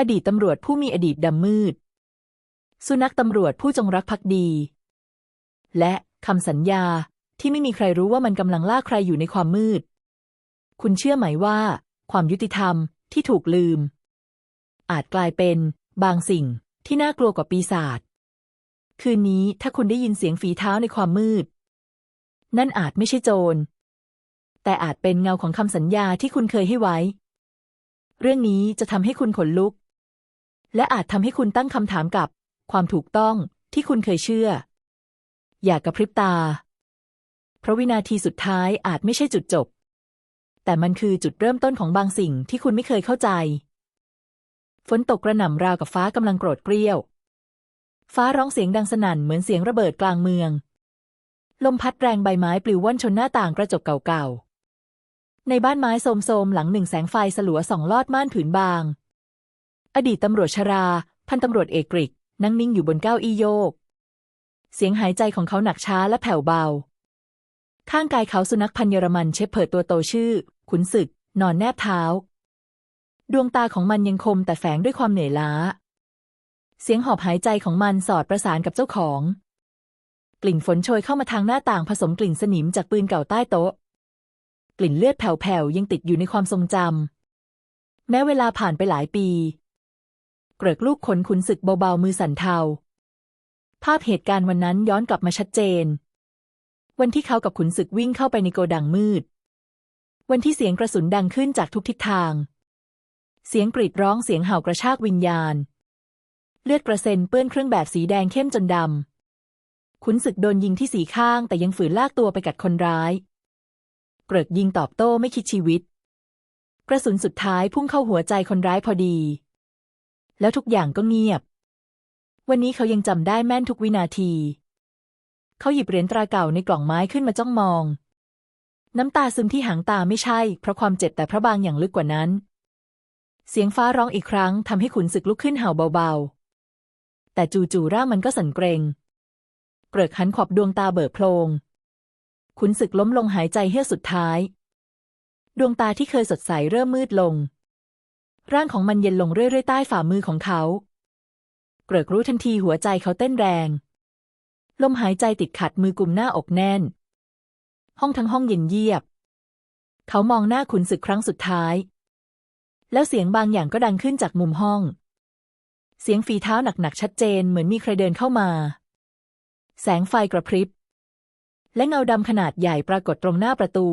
อดีตตำรวจผู้มีอดีตดำมืด สุนัขตำรวจผู้จงรักภักดี และคำสัญญาที่ไม่มีใครรู้ว่ามันกำลังล่าใครอยู่ในความมืด คุณเชื่อไหมว่า ความยุติธรรมที่ถูกลืม อาจกลายเป็นบางสิ่งที่น่ากลัวกว่าปีศาจ คืนนี้ถ้าคุณได้ยินเสียงฝีเท้าในความมืด นั่นอาจไม่ใช่โจร แต่อาจเป็นเงาของคำสัญญาที่คุณเคยให้ไว้ เรื่องนี้จะทำให้คุณขนลุก และอาจทำให้คุณตั้งคำถามกับ ความถูกต้องที่คุณเคยเชื่อ อย่ากระพริบตา เพราะวินาทีสุดท้ายอาจไม่ใช่จุดจบ แต่มันคือจุดเริ่มต้นของบางสิ่งที่คุณไม่เคยเข้าใจ ฝนตกกระหน่ำราวกับฟ้ากำลังโกรธเกรี้ยว ฟ้าร้องเสียงดังสนั่นเหมือนเสียงระเบิดกลางเมือง ลมพัดแรงใบไม้ปลิวว่อนชนหน้าต่างกระจกเก่าๆในบ้านไม้โสมๆหลังหนึ่งแสงไฟสลัวส่องลอดม่านผืนบาง อดีตตำรวจชรา พันตำรวจเอกกริก นั่งนิ่งอยู่บนเก้าอี้โยก เสียงหายใจของเขาหนักช้าและแผ่วเบา ข้างกายเขาสุนัขพันเยอรมันเชฟเพิร์ดตัวโตชื่อ ขุนศึก นอนแนบเท้า ดวงตาของมันยังคมแต่แฝงด้วยความเหนื่อยล้า เสียงหอบหายใจของมันสอดประสานกับเจ้าของ กลิ่นฝนโชยเข้ามาทางหน้าต่างผสมกลิ่นสนิมจากปืนเก่าใต้โต๊ะ กลิ่นเลือดแผ่วๆยังติดอยู่ในความทรงจำแม้เวลาผ่านไปหลายปี เกริกลูกขนขุนศึกเบาๆมือสั่นเทา ภาพเหตุการณ์วันนั้นย้อนกลับมาชัดเจน วันที่เขากับขุนศึกวิ่งเข้าไปในโกดังมืด วันที่เสียงกระสุนดังขึ้นจากทุกทิศทาง เสียงกรีดร้องเสียงเห่ากระชากวิญญาณ เลือดกระเซ็นเปื้อนเครื่องแบบสีแดงเข้มจนดำขุนศึกโดนยิงที่สีข้างแต่ยังฝืนลากตัวไปกัดคนร้าย เกริกยิงตอบโต้ไม่คิดชีวิต กระสุนสุดท้ายพุ่งเข้าหัวใจคนร้ายพอดี แล้วทุกอย่างก็เงียบ วันนี้เขายังจำได้แม่นทุกวินาที เขาหยิบเหรียญตราเก่าในกล่องไม้ขึ้นมาจ้องมอง น้ำตาซึมที่หางตาไม่ใช่ เพราะความเจ็บแต่เพราะบางอย่างลึกกว่านั้น เสียงฟ้าร้องอีกครั้งทำให้ขุนศึกลุกขึ้นเห่าเบาๆ แต่จู่ๆร่างมันก็สั่นเกรงเกริกหันขอบดวงตาเบิกโพลงขุนศึกล้มลงหายใจเฮือกสุดท้าย ดวงตาที่เคยสดใสเริ่มมืดลง ร่างของมันเย็นลงเรื่อยๆใต้ฝ่ามือของเขา เกริกรู้ทันทีหัวใจเขาเต้นแรง ลมหายใจติดขัดมือกุมหน้าอกแน่น ห้องทั้งห้องเย็นเยียบ เขามองหน้าขุนศึกครั้งสุดท้าย แล้วเสียงบางอย่างก็ดังขึ้นจากมุมห้อง เสียงฝีเท้าหนักๆชัดเจนเหมือนมีใครเดินเข้ามา แสงไฟกระพริบ และเงาดำขนาดใหญ่ปรากฏตรงหน้าประตู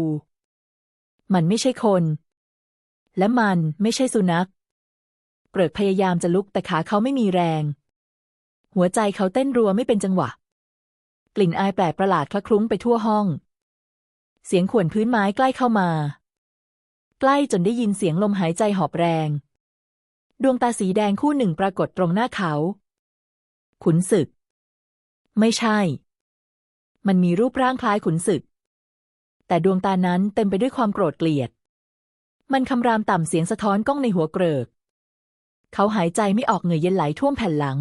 มันไม่ใช่คน และมันไม่ใช่สุนัข เกริกพยายามจะลุกแต่ขาเขาไม่มีแรง หัวใจเขาเต้นรัวไม่เป็นจังหวะ กลิ่นอายแปลกประหลาดคละคลุ้งไปทั่วห้อง เสียงข่วนพื้นไม้ใกล้เข้ามา ใกล้จนได้ยินเสียงลมหายใจหอบแรง ดวงตาสีแดงคู่หนึ่งปรากฏตรงหน้าเขา ขุนศึก ไม่ใช่ มันมีรูปร่างคล้ายขุนศึก แต่ดวงตานั้นเต็มไปด้วยความโกรธเกลียด มันคำรามต่ำเสียงสะท้อนก้องในหัวเกริก เขาหายใจไม่ออกเหงื่อเย็นไหลท่วมแผ่นหลัง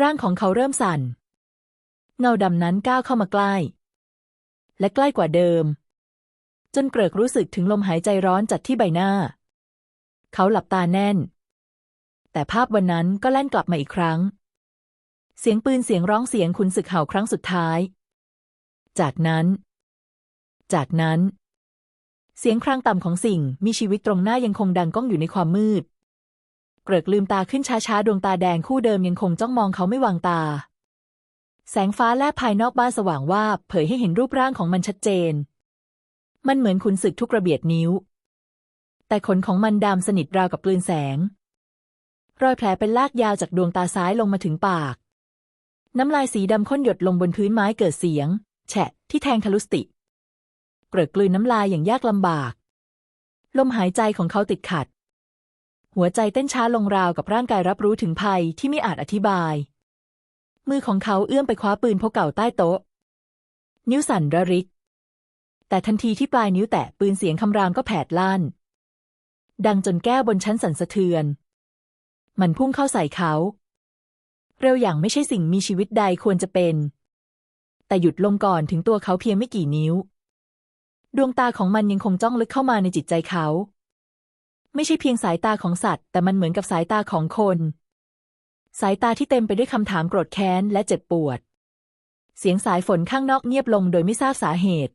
ร่างของเขาเริ่มสั่น เงาดำนั้นก้าวเข้ามาใกล้ และใกล้กว่าเดิม จนเกริกรู้สึกถึงลมหายใจร้อนจัดที่ใบหน้า เขาหลับตาแน่น แต่ภาพวันนั้นก็แล่นกลับมาอีกครั้ง เสียงปืนเสียงร้องเสียงขุนศึกเห่าครั้งสุดท้าย จากนั้น จากนั้น เสียงครางต่ำของสิ่งมีชีวิตตรงหน้ายังคงดังก้องอยู่ในความมืด เกริกลืมตาขึ้นช้าๆ ดวงตาแดงคู่เดิมยังคงจ้องมองเขาไม่วางตา แสงฟ้าแลบภายนอกบ้านสว่างวาบเผยให้เห็นรูปร่างของมันชัดเจน มันเหมือนขุนศึกทุกระเบียดนิ้ว แต่ขนของมันดำสนิทราวกับกลืนแสง รอยแผลเป็นลากยาวจากดวงตาซ้ายลงมาถึงปาก น้ำลายสีดำข้นหยดลงบนพื้นไม้เกิดเสียง แฉะที่แทงทะลุสติ เกริกกลืนน้ำลายอย่างยากลำบาก ลมหายใจของเขาติดขัด หัวใจเต้นช้าลงราวกับร่างกายรับรู้ถึงภัยที่ไม่อาจอธิบาย มือของเขาเอื้อมไปคว้าปืนพกเก่าใต้โต๊ะ นิ้วสั่นระริก แต่ทันทีที่ปลายนิ้วแตะปืนเสียงคำรามก็แผดลั่น ดังจนแก้วบนชั้นสั่นสะเทือน มันพุ่งเข้าใส่เขา เร็วอย่างไม่ใช่สิ่งมีชีวิตใดควรจะเป็นแต่หยุดลงก่อนถึงตัวเขาเพียงไม่กี่นิ้ว ดวงตาของมันยังคงจ้องลึกเข้ามาในจิตใจเขา ไม่ใช่เพียงสายตาของสัตว์ แต่มันเหมือนกับสายตาของคน สายตาที่เต็มไปด้วยคำถามโกรธแค้นและเจ็บปวด เสียงสายฝนข้างนอกเงียบลงโดยไม่ทราบสาเหตุ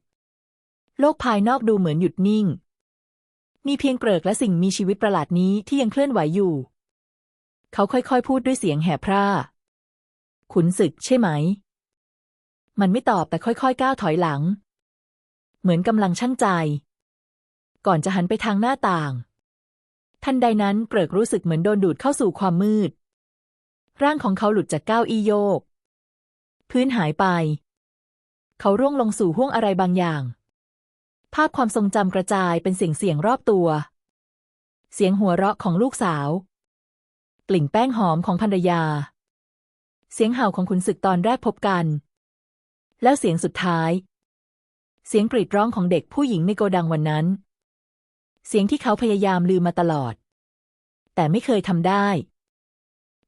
โลกภายนอกดูเหมือนหยุดนิ่ง มีเพียงเกริกและสิ่งมีชีวิตประหลาดนี้ที่ยังเคลื่อนไหวอยู่ เขาค่อยๆ พูดด้วยเสียงแหบพร่าขุนศึกใช่ไหม มันไม่ตอบแต่ค่อยๆ ก้าวถอยหลัง เหมือนกำลังชั่งใจ ก่อนจะหันไปทางหน้าต่าง ทันใดนั้นเกริกรู้สึกเหมือนโดนดูดเข้าสู่ความมืด ร่างของเขาหลุดจากก้าวอีโยก พื้นหายไป เขาร่วงลงสู่ห้วงอะไรบางอย่าง ภาพความทรงจำกระจายเป็นเสียงเสียงรอบตัว เสียงหัวเราะของลูกสาว กลิ่นแป้งหอมของภรรยา เสียงเห่าของขุนศึกตอนแรกพบกัน แล้วเสียงสุดท้าย เสียงกรีดร้องของเด็กผู้หญิงในโกดังวันนั้น เสียงที่เขาพยายามลืมมาตลอด แต่ไม่เคยทำได้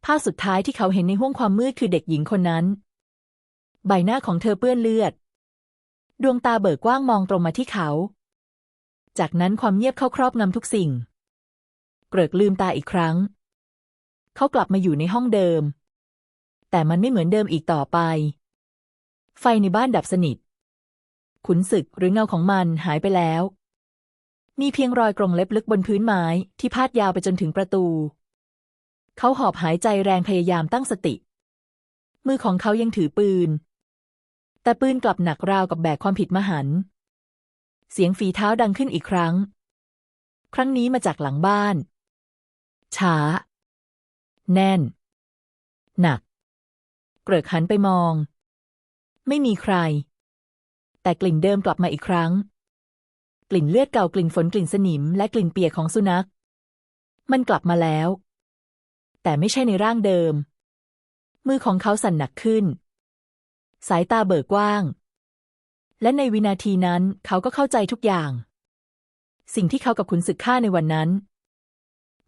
ภาพสุดท้ายที่เขาเห็นในห้วงความมืดคือเด็กหญิงคนนั้น ใบหน้าของเธอเปื้อนเลือด ดวงตาเบิกกว้างมองตรงมาที่เขา จากนั้นความเงียบเข้าครอบงำทุกสิ่ง เกริกลืมตาอีกครั้ง เขากลับมาอยู่ในห้องเดิม แต่มันไม่เหมือนเดิมอีกต่อไป ไฟในบ้านดับสนิท ขุนศึกหรือเงาของมันหายไปแล้ว มีเพียงรอยกรงเล็บลึกบนพื้นไม้ที่พาดยาวไปจนถึงประตู เขาหอบหายใจแรงพยายามตั้งสติ มือของเขายังถือปืน แต่ปืนกลับหนักราวกับแบกความผิดมหัน เสียงฝีเท้าดังขึ้นอีกครั้ง ครั้งนี้มาจากหลังบ้าน ช้า แน่น หนัก เกริกหันไปมอง ไม่มีใคร แต่กลิ่นเดิมกลับมาอีกครั้ง กลิ่นเลือดเก่ากลิ่นฝนกลิ่นสนิม และกลิ่นเปียกของสุนัข มันกลับมาแล้ว แต่ไม่ใช่ในร่างเดิม มือของเขาสั่นหนักขึ้น สายตาเบิกกว้าง และในวินาทีนั้นเขาก็เข้าใจทุกอย่าง สิ่งที่เขากับขุนศึกฆ่าในวันนั้น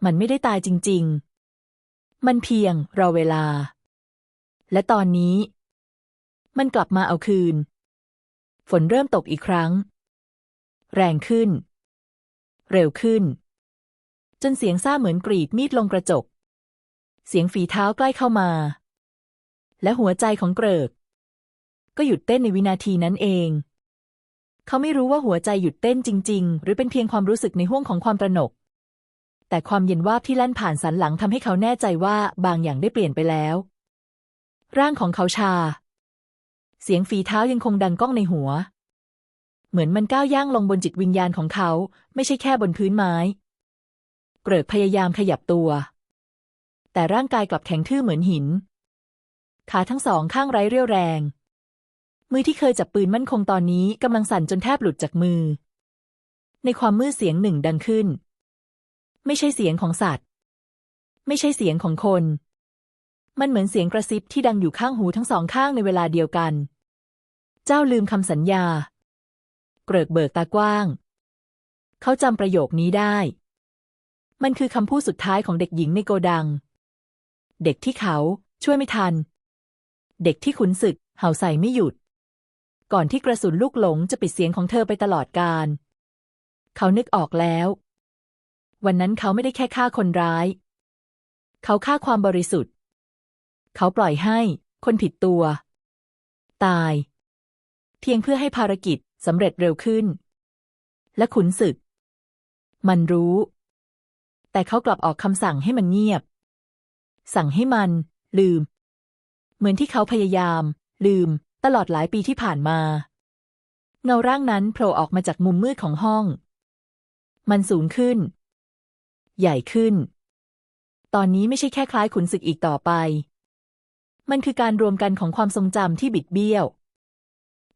มันไม่ได้ตายจริง ๆ มันเพียงรอเวลา และตอนนี้ มันกลับมาเอาคืน ฝนเริ่มตกอีกครั้ง แรงขึ้น เร็วขึ้น จนเสียงซ่าเหมือนกรีดมีดลงกระจก เสียงฝีเท้าใกล้เข้ามา และหัวใจของเกริก ก็หยุดเต้นในวินาทีนั้นเอง เขาไม่รู้ว่าหัวใจหยุดเต้นจริง ๆ หรือเป็นเพียงความรู้สึกในห้วงของความตระหนก แต่ความเย็นวาบที่แล่นผ่านสันหลังทำให้เขาแน่ใจว่าบางอย่างได้เปลี่ยนไปแล้ว ร่างของเขาชา เสียงฝีเท้ายังคงดังก้องในหัว เหมือนมันก้าวย่างลงบนจิตวิญญาณของเขา ไม่ใช่แค่บนพื้นไม้ เกริกพยายามขยับตัว แต่ร่างกายกลับแข็งทื่อเหมือนหิน ขาทั้งสองข้างไร้เรี่ยวแรง มือที่เคยจับปืนมั่นคงตอนนี้กำลังสั่นจนแทบหลุดจากมือ ในความมืดเสียงหนึ่งดังขึ้น ไม่ใช่เสียงของสัตว์ ไม่ใช่เสียงของคนมันเหมือนเสียงกระซิบที่ดังอยู่ข้างหูทั้งสองข้างในเวลาเดียวกัน เจ้าลืมคำสัญญา เกริกเบิกตากว้าง เขาจำประโยคนี้ได้ มันคือคำพูดสุดท้ายของเด็กหญิงในโกดัง เด็กที่เขาช่วยไม่ทัน เด็กที่ขุนศึก เห่าใส่ไม่หยุด ก่อนที่กระสุนลูกหลงจะปิดเสียงของเธอไปตลอดกาลเขานึกออกแล้ว วันนั้นเขาไม่ได้แค่ฆ่าคนร้าย เขาฆ่าความบริสุทธิ์ เขาปล่อยให้ คนผิดตัว ตาย เพียงเพื่อให้ภารกิจสำเร็จเร็วขึ้น และขุนศึก มันรู้ แต่เขากลับออกคำสั่งให้มันเงียบ สั่งให้มัน ลืม เหมือนที่เขาพยายาม ลืม ตลอดหลายปีที่ผ่านมา เงาร่างนั้นโผล่ออกมาจากมุมมืดของห้อง มันสูงขึ้น ใหญ่ขึ้น ตอนนี้ไม่ใช่แค่คล้ายขุนศึกอีกต่อไป มันคือการรวมกันของความทรงจำที่บิดเบี้ยว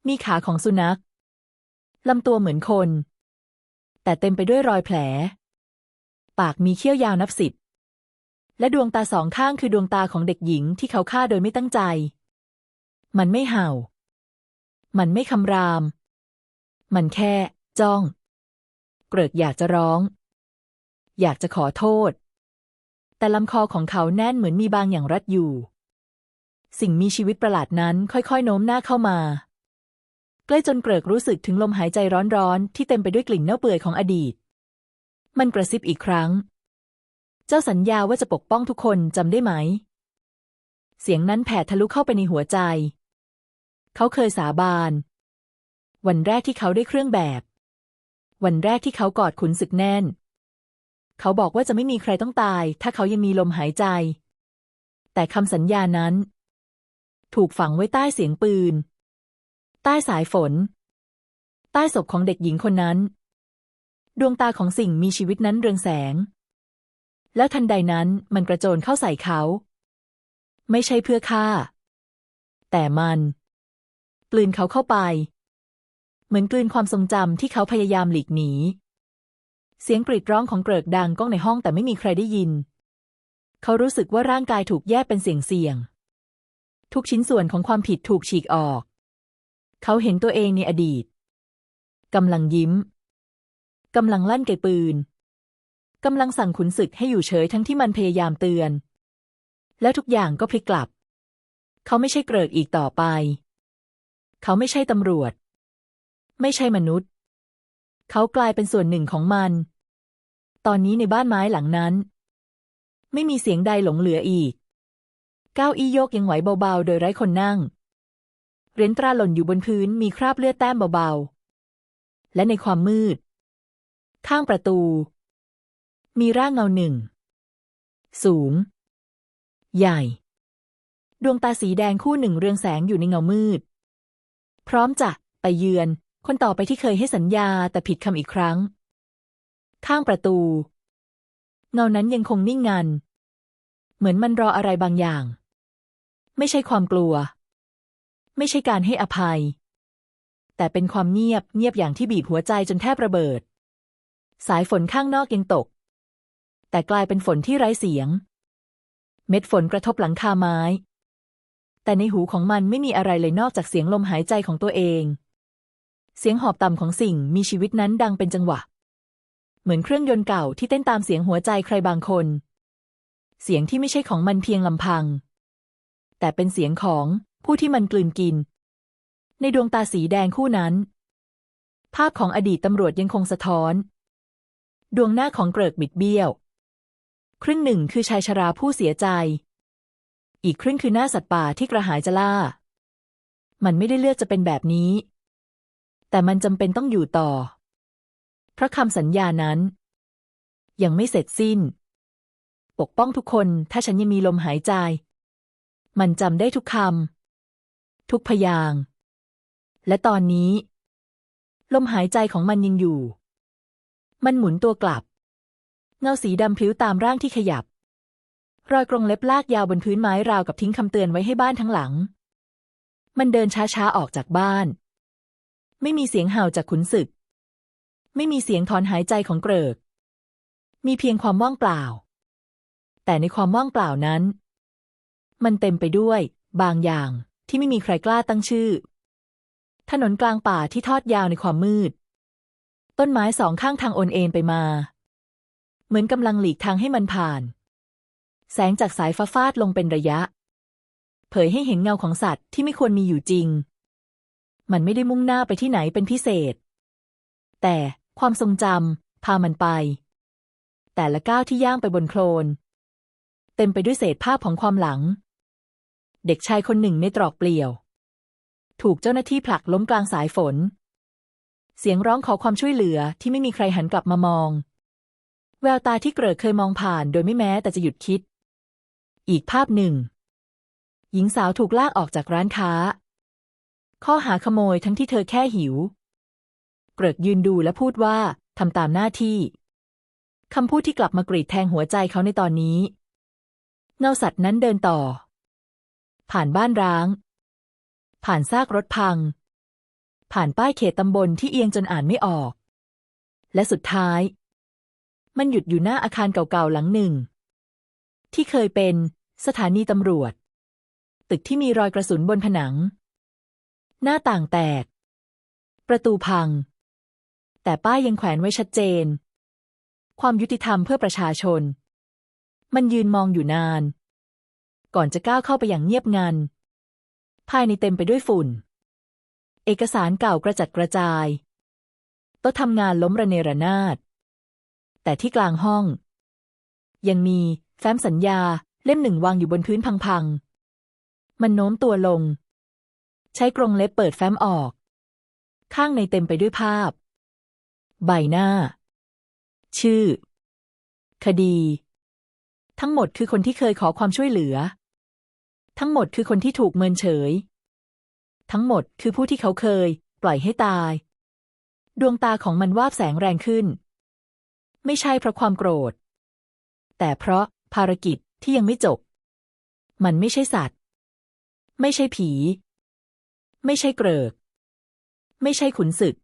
มีขาของสุนัขลำตัวเหมือนคน แต่เต็มไปด้วยรอยแผล ปากมีเขี้ยวยาวนับสิบและดวงตาสองข้างคือดวงตาของเด็กหญิงที่เขาฆ่าโดยไม่ตั้งใจ มันไม่เห่า มันไม่คำราม มันแค่ จ้อง เกริกอยากจะร้อง อยากจะขอโทษ แต่ลำคอของเขาแน่นเหมือนมีบางอย่างรัดอยู่ สิ่งมีชีวิตประหลาดนั้นค่อยๆ โน้มหน้าเข้ามา ใกล้จนเกริกรู้สึกถึงลมหายใจร้อนๆ ที่เต็มไปด้วยกลิ่นเน่าเปื่อยของอดีต มันกระซิบอีกครั้ง เจ้าสัญญาว่าจะปกป้องทุกคนจำได้ไหม เสียงนั้นแผ่ทะลุเข้าไปในหัวใจ เขาเคยสาบาน วันแรกที่เขาได้เครื่องแบบ วันแรกที่เขากอดขุนศึกแน่น เขาบอกว่าจะไม่มีใครต้องตาย ถ้าเขายังมีลมหายใจ แต่คำสัญญานั้น ถูกฝังไว้ใต้เสียงปืน ใต้สายฝน ใต้ศพของเด็กหญิงคนนั้น ดวงตาของสิ่งมีชีวิตนั้นเรืองแสง แล้วทันใดนั้นมันกระโจนเข้าใส่เขา ไม่ใช่เพื่อฆ่า แต่มันกลืนเขาเข้าไป เหมือนกลืนความทรงจำที่เขาพยายามหลีกหนี เสียงกรีดร้องของเกริกดังก้องในห้องแต่ไม่มีใครได้ยิน เขารู้สึกว่าร่างกายถูกแยกเป็นเสี่ยงๆทุกชิ้นส่วนของความผิดถูกฉีกออก เขาเห็นตัวเองในอดีตกำลังยิ้มกำลังลั่นไกปืนกำลังสั่งขุนศึกให้อยู่เฉยทั้งที่มันพยายามเตือน แล้วทุกอย่างก็พลิกกลับ เขาไม่ใช่เกริกอีกต่อไป เขาไม่ใช่ตำรวจ ไม่ใช่มนุษย์ เขากลายเป็นส่วนหนึ่งของมัน ตอนนี้ในบ้านไม้หลังนั้น ไม่มีเสียงใดหลงเหลืออีกก้าวอี้โยกยังไหวเบาๆ โดยไร้คนนั่ง เหรียญตราหล่นอยู่บนพื้นมีคราบเลือดแต้มเบาๆ และในความมืด ข้างประตู มีร่างเงาหนึ่ง สูง ใหญ่ ดวงตาสีแดงคู่หนึ่งเรืองแสงอยู่ในเงามืด พร้อมจะไปเยือน คนต่อไปที่เคยให้สัญญาแต่ผิดคำอีกครั้ง ข้างประตู เงานั้นยังคงนิ่งงัน เหมือนมันรออะไรบางอย่าง ไม่ใช่ความกลัว ไม่ใช่การให้อภัย แต่เป็นความเงียบเงียบอย่างที่บีบหัวใจจนแทบระเบิด สายฝนข้างนอกยังตก แต่กลายเป็นฝนที่ไร้เสียง เม็ดฝนกระทบหลังคาไม้ แต่ในหูของมันไม่มีอะไรเลยนอกจากเสียงลมหายใจของตัวเอง เสียงหอบต่ำของสิ่งมีชีวิตนั้นดังเป็นจังหวะ เหมือนเครื่องยนต์เก่าที่เต้นตามเสียงหัวใจใครบางคน เสียงที่ไม่ใช่ของมันเพียงลำพังแต่เป็นเสียงของ ผู้ที่มันกลืนกิน ในดวงตาสีแดงคู่นั้น ภาพของอดีตตำรวจยังคงสะท้อน ดวงหน้าของเกริกบิดเบี้ยว ครึ่งหนึ่งคือชายชราผู้เสียใจ อีกครึ่งคือหน้าสัตว์ป่าที่กระหายจะล่า มันไม่ได้เลือกจะเป็นแบบนี้ แต่มันจำเป็นต้องอยู่ต่อ เพราะคำสัญญานั้น ยังไม่เสร็จสิ้นปกป้องทุกคนถ้าฉันยังมีลมหายใจ มันจำได้ทุกคำ ทุกพยาง และตอนนี้ ลมหายใจของมันยังอยู่ มันหมุนตัวกลับ เงาสีดำพลิ้วตามร่างที่ขยับ รอยกรงเล็บลากยาวบนพื้นไม้ราวกับทิ้งคำเตือนไว้ให้บ้านทั้งหลัง มันเดินช้าๆออกจากบ้าน ไม่มีเสียงเห่าจากขุนศึก ไม่มีเสียงถอนหายใจของเกริก มีเพียงความว่างเปล่า แต่ในความว่างเปล่านั้น มันเต็มไปด้วย บางอย่าง ที่ไม่มีใครกล้าตั้งชื่อ ถนนกลางป่าที่ทอดยาวในความมืด ต้นไม้สองข้างทางโอนเอ็นไปมา เหมือนกำลังหลีกทางให้มันผ่าน แสงจากสายฟ้าฟาดลงเป็นระยะ เผยให้เห็นเงาของสัตว์ที่ไม่ควรมีอยู่จริง มันไม่ได้มุ่งหน้าไปที่ไหนเป็นพิเศษ แต่ความทรงจำพามันไป แต่ละก้าวที่ย่างไปบนโคลนเต็มไปด้วยเศษภาพของความหลัง เด็กชายคนหนึ่งในตรอกเปลี่ยว ถูกเจ้าหน้าที่ผลักล้มกลางสายฝน เสียงร้องขอความช่วยเหลือที่ไม่มีใครหันกลับมามอง แววตาที่เกริกเคยมองผ่านโดยไม่แม้แต่จะหยุดคิด อีกภาพหนึ่ง หญิงสาวถูกลากออกจากร้านค้า ข้อหาขโมยทั้งที่เธอแค่หิว เกริกยืนดูและพูดว่าทำตามหน้าที่คำพูดที่กลับมากรีดแทงหัวใจเขาในตอนนี้ เงาสัตว์นั้นเดินต่อ ผ่านบ้านร้าง ผ่านซากรถพัง ผ่านป้ายเขตตำบลที่เอียงจนอ่านไม่ออก และสุดท้าย มันหยุดอยู่หน้าอาคารเก่าๆหลังหนึ่ง ที่เคยเป็นสถานีตำรวจ ตึกที่มีรอยกระสุนบนผนัง หน้าต่างแตก ประตูพัง แต่ป้ายยังแขวนไว้ชัดเจน ความยุติธรรมเพื่อประชาชน มันยืนมองอยู่นาน ก่อนจะก้าวเข้าไปอย่างเงียบงัน ภายในเต็มไปด้วยฝุ่น เอกสารเก่ากระจัดกระจายโต๊ะทำงานล้มระเนระนาด แต่ที่กลางห้อง ยังมีแฟ้มสัญญาเล่มหนึ่งวางอยู่บนพื้นพังๆ มันโน้มตัวลง ใช้กรงเล็บเปิดแฟ้มออก ข้างในเต็มไปด้วยภาพ ใบหน้า ชื่อ คดี ทั้งหมดคือคนที่เคยขอความช่วยเหลือ ทั้งหมดคือคนที่ถูกเมินเฉย ทั้งหมดคือผู้ที่เขาเคย ปล่อยให้ตาย ดวงตาของมันวาบแสงแรงขึ้น ไม่ใช่เพราะความโกรธ แต่เพราะภารกิจที่ยังไม่จบ มันไม่ใช่สัตว์ ไม่ใช่ผี ไม่ใช่เกริก ไม่ใช่ขุนศึก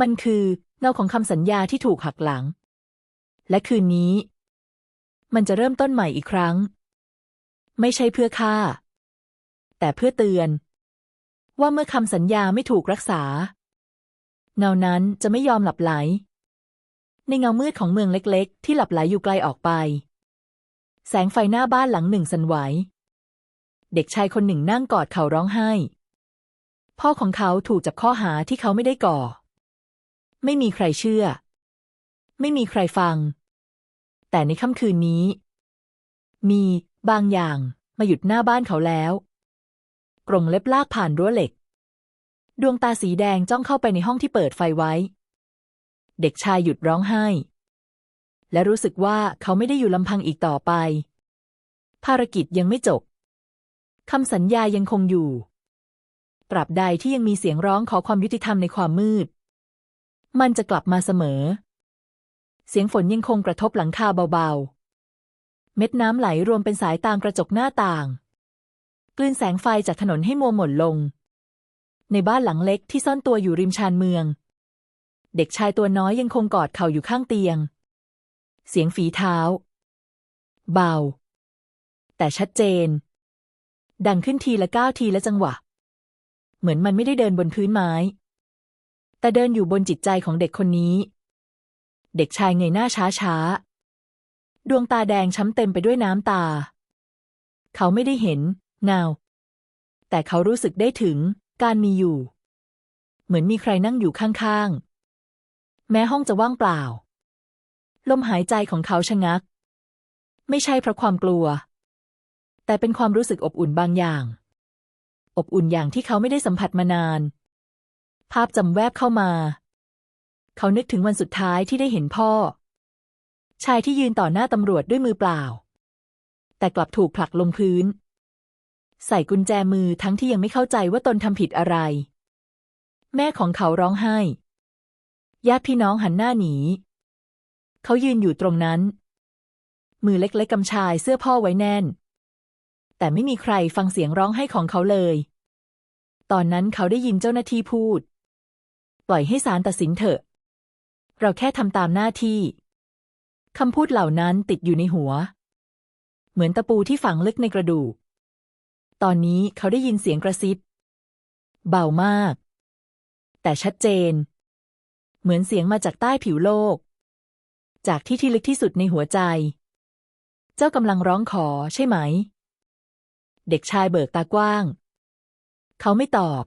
มันคือเงาของคำสัญญาที่ถูกหักหลัง และคืนนี้ มันจะเริ่มต้นใหม่อีกครั้ง ไม่ใช่เพื่อฆ่า แต่เพื่อเตือน ว่าเมื่อคำสัญญาไม่ถูกรักษา เงานั้นจะไม่ยอมหลับไหล ในเงามืดของเมืองเล็กๆ ที่หลับไหลอยู่ไกลออกไป แสงไฟหน้าบ้านหลังหนึ่งสั่นไหว เด็กชายคนหนึ่งนั่งกอดเขาร้องไห้ พ่อของเขาถูกจับข้อหาที่เขาไม่ได้ก่อ ไม่มีใครเชื่อ ไม่มีใครฟัง แต่ในค่ำคืนนี้ มี บางอย่างมาหยุดหน้าบ้านเขาแล้ว กรงเล็บลากผ่านรั้วเหล็ก ดวงตาสีแดงจ้องเข้าไปในห้องที่เปิดไฟไว้ เด็กชายหยุดร้องไห้ และรู้สึกว่าเขาไม่ได้อยู่ลำพังอีกต่อไป ภารกิจยังไม่จบคำสัญญายังคงอยู่ ตราบใดที่ยังมีเสียงร้องขอความยุติธรรมในความมืด มันจะกลับมาเสมอ เสียงฝนยังคงกระทบหลังคาเบาๆ เม็ดน้ำไหลรวมเป็นสายตามกระจกหน้าต่าง กลืนแสงไฟจากถนนให้มัวหม่นลง ในบ้านหลังเล็กที่ซ่อนตัวอยู่ริมชานเมือง เด็กชายตัวน้อยยังคงกอดเข่าอยู่ข้างเตียง เสียงฝีเท้า เบา แต่ชัดเจน ดังขึ้นทีละก้าวทีละจังหวะ เหมือนมันไม่ได้เดินบนพื้นไม้ แต่เดินอยู่บนจิตใจของเด็กคนนี้ เด็กชายเงยหน้าช้าช้า ดวงตาแดงช้ำเต็มไปด้วยน้ำตา เขาไม่ได้เห็นเงาแต่เขารู้สึกได้ถึงการมีอยู่ เหมือนมีใครนั่งอยู่ข้างๆ แม้ห้องจะว่างเปล่า ลมหายใจของเขาชะงัก ไม่ใช่เพราะความกลัว แต่เป็นความรู้สึกอบอุ่นบางอย่าง อบอุ่นอย่างที่เขาไม่ได้สัมผัสมานาน ภาพจำแวบเข้ามา เขานึกถึงวันสุดท้ายที่ได้เห็นพ่อ ชายที่ยืนต่อหน้าตำรวจด้วยมือเปล่า แต่กลับถูกผลักลงพื้น ใส่กุญแจมือทั้งที่ยังไม่เข้าใจว่าตนทำผิดอะไร แม่ของเขาร้องไห้ ญาติพี่น้องหันหน้าหนี เขายืนอยู่ตรงนั้น มือเล็กๆกำชายเสื้อพ่อไว้แน่น แต่ไม่มีใครฟังเสียงร้องไห้ของเขาเลย ตอนนั้นเขาได้ยินเจ้าหน้าที่พูด ปล่อยให้ศาลตัดสินเถอะ เราแค่ทำตามหน้าที่ คำพูดเหล่านั้นติดอยู่ในหัว เหมือนตะปูที่ฝังลึกในกระดูก ตอนนี้เขาได้ยินเสียงกระซิบ เบามาก แต่ชัดเจน เหมือนเสียงมาจากใต้ผิวโลก จากที่ที่ลึกที่สุดในหัวใจ เจ้ากำลังร้องขอใช่ไหม เด็กชายเบิกตากว้าง เขาไม่ตอบ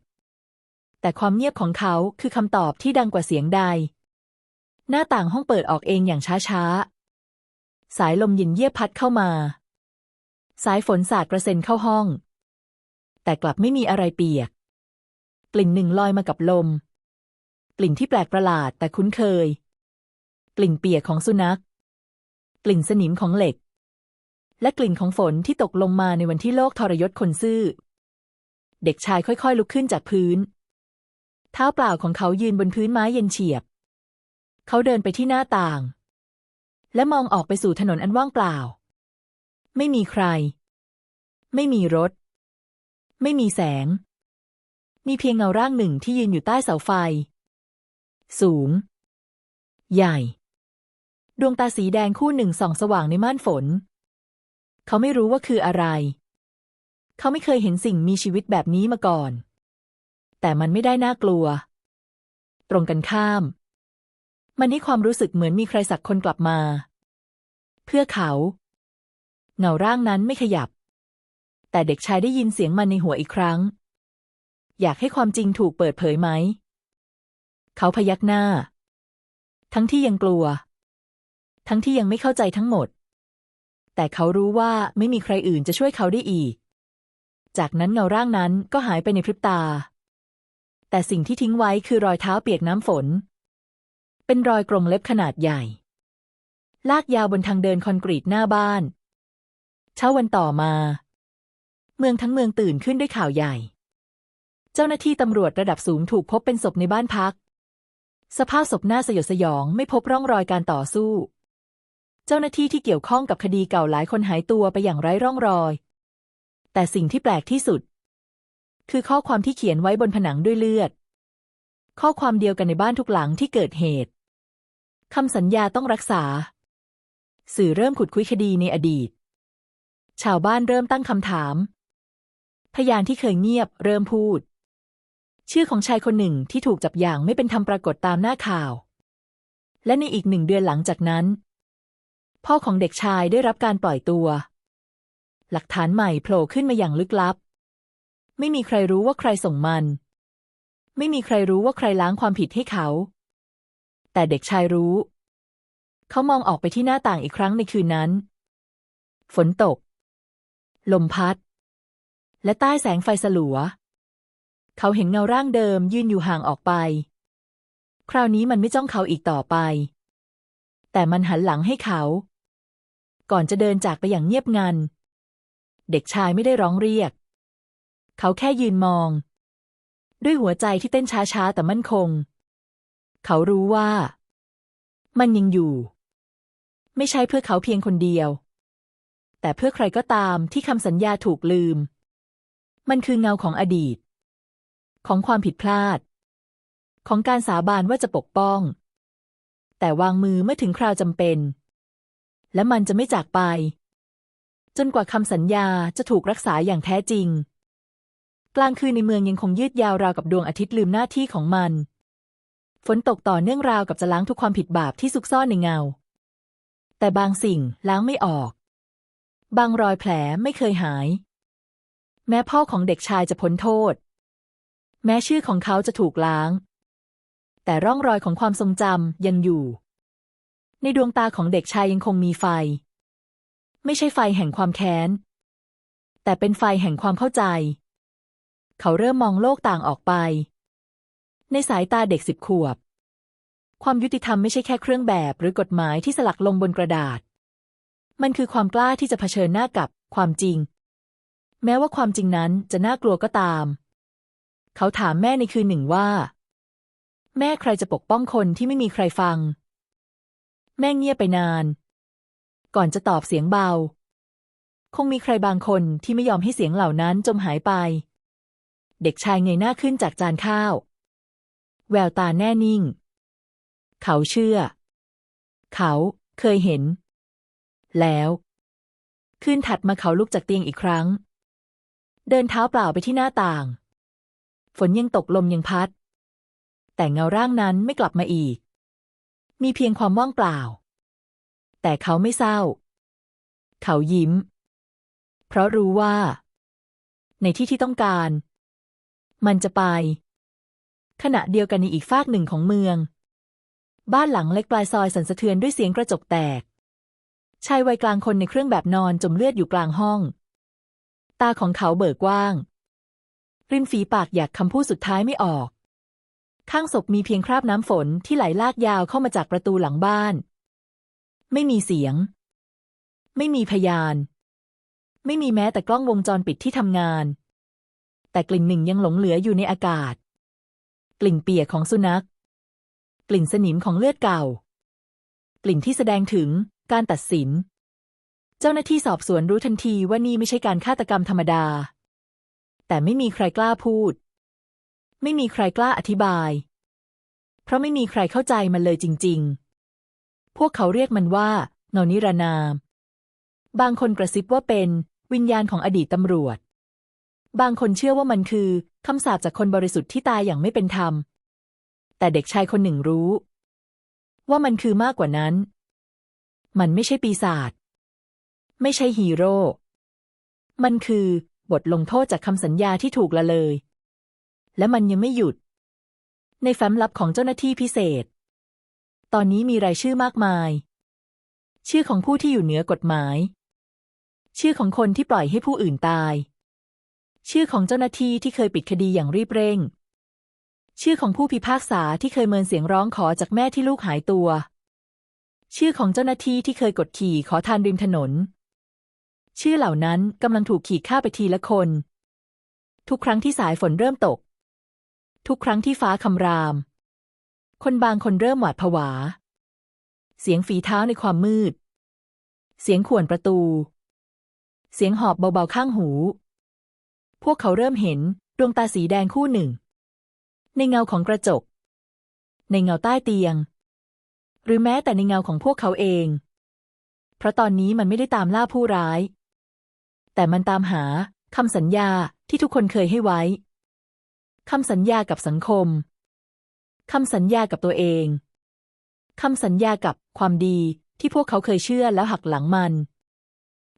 แต่ความเงียบของเขาคือคำตอบที่ดังกว่าเสียงใดหน้าต่างห้องเปิดออกเองอย่างช้าๆ สายลมเย็นเยียบพัดเข้ามา สายฝนสาดกระเซ็นเข้าห้อง แต่กลับไม่มีอะไรเปียก กลิ่นหนึ่งลอยมากับลม กลิ่นที่แปลกประหลาดแต่คุ้นเคย กลิ่นเปียกของสุนัข กลิ่นสนิมของเหล็ก และกลิ่นของฝนที่ตกลงมาในวันที่โลกทรยศคนซื่อ เด็กชายค่อยๆ ลุกขึ้นจากพื้น เท้าเปล่าของเขายืนบนพื้นไม้เย็นเฉียบ เขาเดินไปที่หน้าต่าง และมองออกไปสู่ถนนอันว่างเปล่า ไม่มีใคร ไม่มีรถ ไม่มีแสง มีเพียงเงาร่างหนึ่งที่ยืนอยู่ใต้เสาไฟ สูง ใหญ่ ดวงตาสีแดงคู่หนึ่งส่องสว่างในม่านฝน เขาไม่รู้ว่าคืออะไร เขาไม่เคยเห็นสิ่งมีชีวิตแบบนี้มาก่อน แต่มันไม่ได้น่ากลัว ตรงกันข้าม มันให้ความรู้สึกเหมือนมีใครสักคนกลับมา เพื่อเขา เงาร่างนั้นไม่ขยับ แต่เด็กชายได้ยินเสียงมันในหัวอีกครั้ง อยากให้ความจริงถูกเปิดเผยไหม เขาพยักหน้า ทั้งที่ยังกลัว ทั้งที่ยังไม่เข้าใจทั้งหมด แต่เขารู้ว่าไม่มีใครอื่นจะช่วยเขาได้อีก จากนั้นเงาร่างนั้นก็หายไปในพริบตา แต่สิ่งที่ทิ้งไว้คือรอยเท้าเปียกน้ำฝน เป็นรอยกรงเล็บขนาดใหญ่ ลากยาวบนทางเดินคอนกรีตหน้าบ้าน เช้าวันต่อมา เมืองทั้งเมืองตื่นขึ้นด้วยข่าวใหญ่ เจ้าหน้าที่ตำรวจระดับสูงถูกพบเป็นศพในบ้านพัก สภาพศพน่าสยดสยองไม่พบร่องรอยการต่อสู้ เจ้าหน้าที่ที่เกี่ยวข้องกับคดีเก่าหลายคนหายตัวไปอย่างไร้ร่องรอย แต่สิ่งที่แปลกที่สุด คือข้อความที่เขียนไว้บนผนังด้วยเลือดข้อความเดียวกันในบ้านทุกหลังที่เกิดเหตุ คำสัญญาต้องรักษา สื่อเริ่มขุดคุยคดีในอดีต ชาวบ้านเริ่มตั้งคำถาม พยานที่เคยเงียบ เริ่มพูด ชื่อของชายคนหนึ่งที่ถูกจับอย่างไม่เป็นธรรมปรากฏตามหน้าข่าว และในอีกหนึ่งเดือนหลังจากนั้น พ่อของเด็กชายได้รับการปล่อยตัว หลักฐานใหม่โผล่ขึ้นมาอย่างลึกลับ ไม่มีใครรู้ว่าใครส่งมัน ไม่มีใครรู้ว่าใครล้างความผิดให้เขา แต่เด็กชายรู้ เขามองออกไปที่หน้าต่างอีกครั้งในคืนนั้น ฝนตก ลมพัด และใต้แสงไฟสลัว เขาเห็นเงาร่างเดิมยืนอยู่ห่างออกไป คราวนี้มันไม่จ้องเขาอีกต่อไป แต่มันหันหลังให้เขา ก่อนจะเดินจากไปอย่างเงียบงัน เด็กชายไม่ได้ร้องเรียก เขาแค่ยืนมอง ด้วยหัวใจที่เต้นช้าๆแต่มั่นคง เขารู้ว่า มันยังอยู่ ไม่ใช่เพื่อเขาเพียงคนเดียว แต่เพื่อใครก็ตามที่คำสัญญาถูกลืม มันคือเงาของอดีต ของความผิดพลาด ของการสาบานว่าจะปกป้อง แต่วางมือเมื่อถึงคราวจำเป็น และมันจะไม่จากไป จนกว่าคำสัญญาจะถูกรักษาอย่างแท้จริง กลางคืนในเมืองยังคงยืดยาวราวกับดวงอาทิตย์ลืมหน้าที่ของมัน ฝนตกต่อเนื่องราวกับจะล้างทุกความผิดบาปที่ซุกซ่อนในเงา แต่บางสิ่งล้างไม่ออก บางรอยแผลไม่เคยหาย แม้พ่อของเด็กชายจะพ้นโทษ แม้ชื่อของเขาจะถูกล้าง แต่ร่องรอยของความทรงจำยังอยู่ ในดวงตาของเด็กชายยังคงมีไฟ ไม่ใช่ไฟแห่งความแค้น แต่เป็นไฟแห่งความเข้าใจ เขาเริ่มมองโลกต่างออกไป ในสายตาเด็กสิบขวบ ความยุติธรรมไม่ใช่แค่เครื่องแบบหรือกฎหมายที่สลักลงบนกระดาษ มันคือความกล้าที่จะเผชิญหน้ากับความจริง แม้ว่าความจริงนั้นจะน่ากลัวก็ตาม เขาถามแม่ในคืนหนึ่งว่า แม่ใครจะปกป้องคนที่ไม่มีใครฟัง แม่เงียบไปนาน ก่อนจะตอบเสียงเบา คงมีใครบางคนที่ไม่ยอมให้เสียงเหล่านั้นจมหายไป เด็กชายเงยหน้าขึ้นจากจานข้าว แววตาแน่นิ่ง เขาเชื่อ เขาเคยเห็น แล้วคืนถัดมาเขาลุกจากเตียงอีกครั้ง เดินเท้าเปล่าไปที่หน้าต่าง ฝนยังตกลมยังพัด แต่เงาร่างนั้นไม่กลับมาอีก มีเพียงความว่างเปล่า แต่เขาไม่เศร้า เขายิ้ม เพราะรู้ว่า ในที่ที่ต้องการ มันจะไป ขณะเดียวกันในอีกฟากหนึ่งของเมือง บ้านหลังเล็กปลายซอยสั่นสะเทือนด้วยเสียงกระจกแตก ชายวัยกลางคนในเครื่องแบบนอนจมเลือดอยู่กลางห้อง ตาของเขาเบิกกว้าง ริมฝีปากอยากคำพูดสุดท้ายไม่ออก ข้างศพมีเพียงคราบน้ำฝนที่ไหลลากยาวเข้ามาจากประตูหลังบ้าน ไม่มีเสียง ไม่มีพยาน ไม่มีแม้แต่กล้องวงจรปิดที่ทำงาน แต่กลิ่นหนึ่งยังหลงเหลืออยู่ในอากาศ กลิ่นเปียกของสุนัข กลิ่นสนิมของเลือดเก่า กลิ่นที่แสดงถึงการตัดสิน เจ้าหน้าที่สอบสวนรู้ทันทีว่านี่ไม่ใช่การฆาตกรรมธรรมดา แต่ไม่มีใครกล้าพูด ไม่มีใครกล้าอธิบาย เพราะไม่มีใครเข้าใจมันเลยจริง ๆ พวกเขาเรียกมันว่า เงานิรนาม บางคนกระซิบว่าเป็นวิญญาณของอดีตตำรวจ บางคนเชื่อว่ามันคือคำสาปจากคนบริสุทธิ์ที่ตายอย่างไม่เป็นธรรม แต่เด็กชายคนหนึ่งรู้ ว่ามันคือมากกว่านั้น มันไม่ใช่ปีศาจ ไม่ใช่ฮีโร่ มันคือบทลงโทษจากคำสัญญาที่ถูกละเลย และมันยังไม่หยุด ในแฟ้มลับของเจ้าหน้าที่พิเศษ ตอนนี้มีรายชื่อมากมาย ชื่อของผู้ที่อยู่เหนือกฎหมาย ชื่อของคนที่ปล่อยให้ผู้อื่นตาย ชื่อของเจ้าหน้าที่ที่เคยปิดคดีอย่างรีบเร่ง ชื่อของผู้พิพากษาที่เคยเมินเสียงร้องขอจากแม่ที่ลูกหายตัว ชื่อของเจ้าหน้าที่ที่เคยกดขี่ขอทานริมถนน ชื่อเหล่านั้นกำลังถูกขีดฆ่าไปทีละคน ทุกครั้งที่สายฝนเริ่มตก ทุกครั้งที่ฟ้าคำราม คนบางคนเริ่มหวาดผวา เสียงฝีเท้าในความมืด เสียงข่วนประตู เสียงหอบเบาๆข้างหู พวกเขาเริ่มเห็นดวงตาสีแดงคู่หนึ่ง ในเงาของกระจก ในเงาใต้เตียง หรือแม้แต่ในเงาของพวกเขาเอง เพราะตอนนี้มันไม่ได้ตามล่าผู้ร้าย แต่มันตามหาคำสัญญาที่ทุกคนเคยให้ไว้คำสัญญากับสังคมคำสัญญากับตัวเองคำสัญญากับความดีที่พวกเขาเคยเชื่อแล้วหักหลังมัน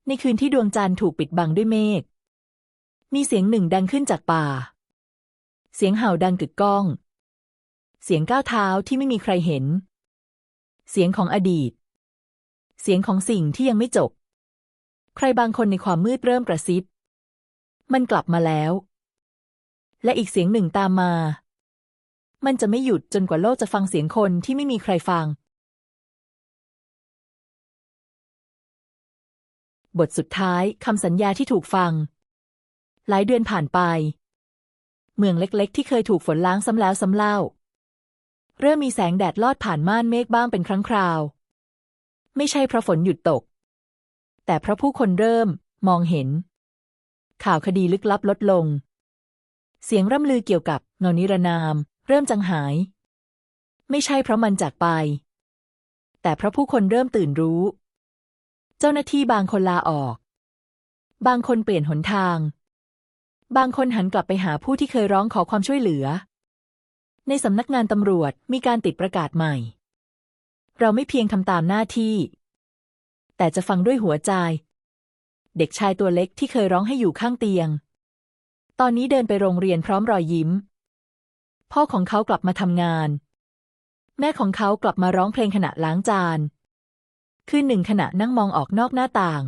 ในคืนที่ดวงจันทร์ถูกปิดบังด้วยเมฆ มีเสียงหนึ่งดังขึ้นจากป่า เสียงเห่าดังกึกก้อง เสียงก้าวเท้าที่ไม่มีใครเห็น เสียงของอดีต เสียงของสิ่งที่ยังไม่จบ ใครบางคนในความมืดเริ่มกระซิบ มันกลับมาแล้ว และอีกเสียงหนึ่งตามมา มันจะไม่หยุดจนกว่าโลกจะฟังเสียงคนที่ไม่มีใครฟัง บทสุดท้ายคำสัญญาที่ถูกฟัง หลายเดือนผ่านไป เมืองเล็กๆ ที่เคยถูกฝนล้างซ้ำแล้วซ้ำเล่า เริ่มมีแสงแดดลอดผ่านม่านเมฆบ้างเป็นครั้งคราว ไม่ใช่เพราะฝนหยุดตก แต่เพราะผู้คนเริ่มมองเห็น ข่าวคดีลึกลับลดลง เสียงร่ำลือเกี่ยวกับเงานิรนาม เริ่มจางหาย ไม่ใช่เพราะมันจากไป แต่เพราะผู้คนเริ่มตื่นรู้ เจ้าหน้าที่บางคนลาออก บางคนเปลี่ยนหนทาง บางคนหันกลับไปหาผู้ที่เคยร้องขอความช่วยเหลือ ในสำนักงานตำรวจมีการติดประกาศใหม่ เราไม่เพียงทำตามหน้าที่ แต่จะฟังด้วยหัวใจ เด็กชายตัวเล็กที่เคยร้องให้อยู่ข้างเตียง ตอนนี้เดินไปโรงเรียนพร้อมรอยยิ้ม พ่อของเขากลับมาทำงาน แม่ของเขากลับมาร้องเพลงขณะล้างจาน คืนหนึ่งขณะนั่งมองออกนอกหน้าต่าง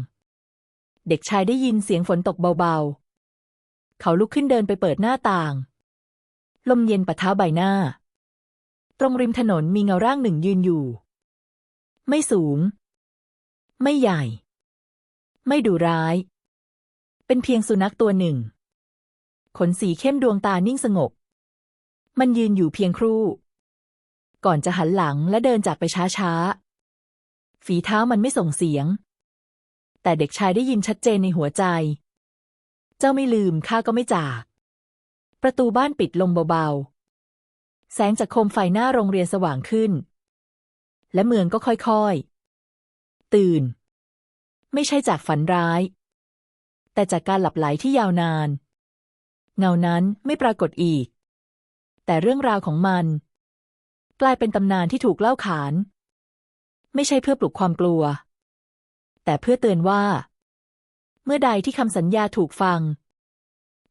เด็กชายได้ยินเสียงฝนตกเบาๆ เขาลุกขึ้นเดินไปเปิดหน้าต่าง ลมเย็นปะทะใบหน้า ตรงริมถนนมีเงาร่างหนึ่งยืนอยู่ ไม่สูง ไม่ใหญ่ ไม่ดุร้าย เป็นเพียงสุนัขตัวหนึ่ง ขนสีเข้มดวงตานิ่งสงบ มันยืนอยู่เพียงครู่ ก่อนจะหันหลังและเดินจากไปช้าๆ ฝีเท้ามันไม่ส่งเสียง แต่เด็กชายได้ยินชัดเจนในหัวใจ เจ้าไม่ลืมข้าก็ไม่จาก ประตูบ้านปิดลงเบาๆ แสงจากโคมไฟหน้าโรงเรียนสว่างขึ้น และเมืองก็ค่อยๆ ตื่น ไม่ใช่จากฝันร้าย แต่จากการหลับไหลที่ยาวนาน เงานั้นไม่ปรากฏอีก แต่เรื่องราวของมัน กลายเป็นตำนานที่ถูกเล่าขาน ไม่ใช่เพื่อปลุกความกลัว แต่เพื่อเตือนว่า เมื่อใดที่คำสัญญาถูกฟัง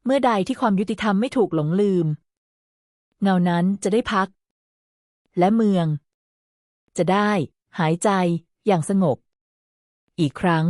เมื่อใดที่ความยุติธรรมไม่ถูกหลงลืม เงานั้นจะได้พัก และเมือง จะได้ หายใจอย่างสงบ อีกครั้ง